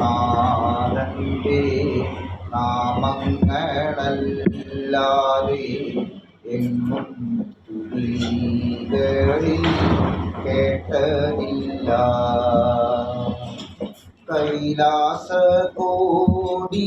നാഥന്റെ നാമങ്ങളല്ലാതെ എങ്ങും തുണികളിൽ കേട്ടതില്ല. കൈലാസ കോടി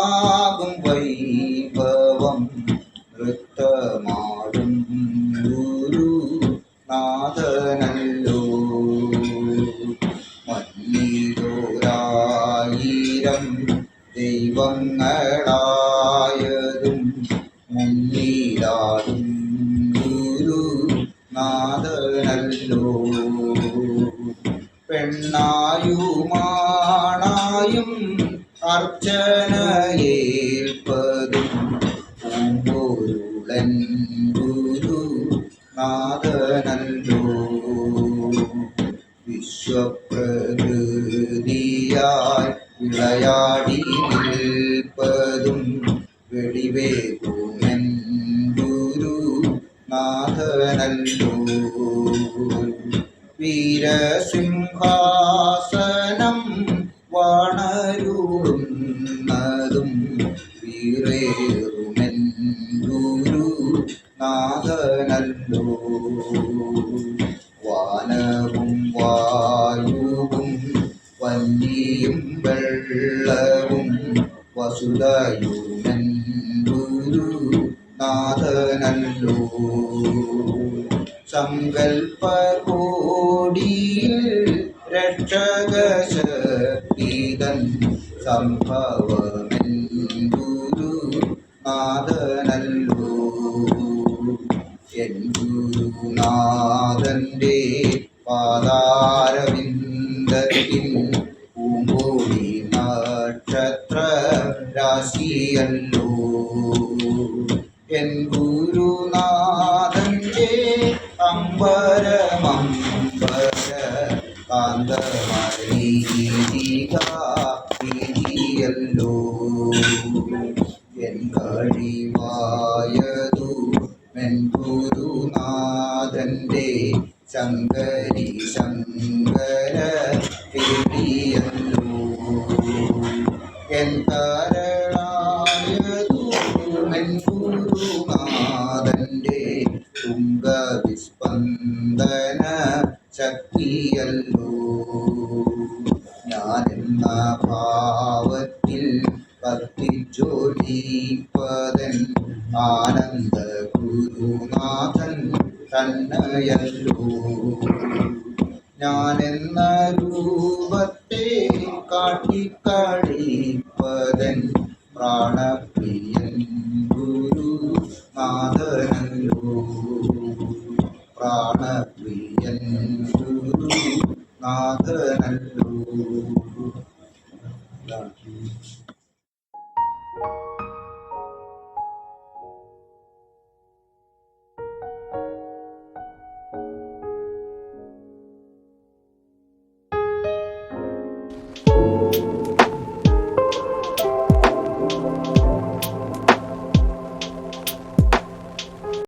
ദൈവങ്ങളായതും മുന്നിലാടും ഗുരു നാഥനല്ലോ. പെണ്ണായുമാണായും അർച്ചനയേൽപ്പതും പൂമ്പൊരുളൻ ഗുരു നാഥനല്ലോ. വിശ്വപ്രകൃതിയായി വിളയാടി നിൽപ്പതും വെടിവേകുമെൻ ഗുരു നാഥനല്ലോ. വീരസിംഹാസനം വാണരുളുന്നതും വീരേറുമെൻ ഗുരു നാഥനല്ലോ. വാനവും വായുവും വെള്ളവും വസുതയുമെൻ ഗുരു നാഥനല്ലോ. സങ്കൽപ്പകോടിയിൽ രക്ഷകശക്തിതൻ സംഭവമെൻ ഗുരു നാഥനല്ലോ. എൻ പാതാരവിന്ദത്തിൻ രാശിയല്ലോ എൻ ഗുരുനാഥന്റെ അമ്പരമമ്പര കാന്തമരീതിയല്ലോ എൻ കഴിവായതു എൻ ഗുരുനാഥന്റെ ശങ്കരി ശങ്കര പേടിയല്ലോ എൻ തുംഗവിസ്പന്ദന ശക്തിയല്ലോ. ഞാനെന്ന ഭാവത്തിൽ കത്തിച്ചൊലിപ്പതൻ ആനന്ദ ഗുരുനാഥൻ തന്നയല്ലോ. ഞാനെന്ന രൂപത്തെ കാട്ടിക്കളിപ്പതൻ പ്രാണപ്രിയൻ لا تنلوا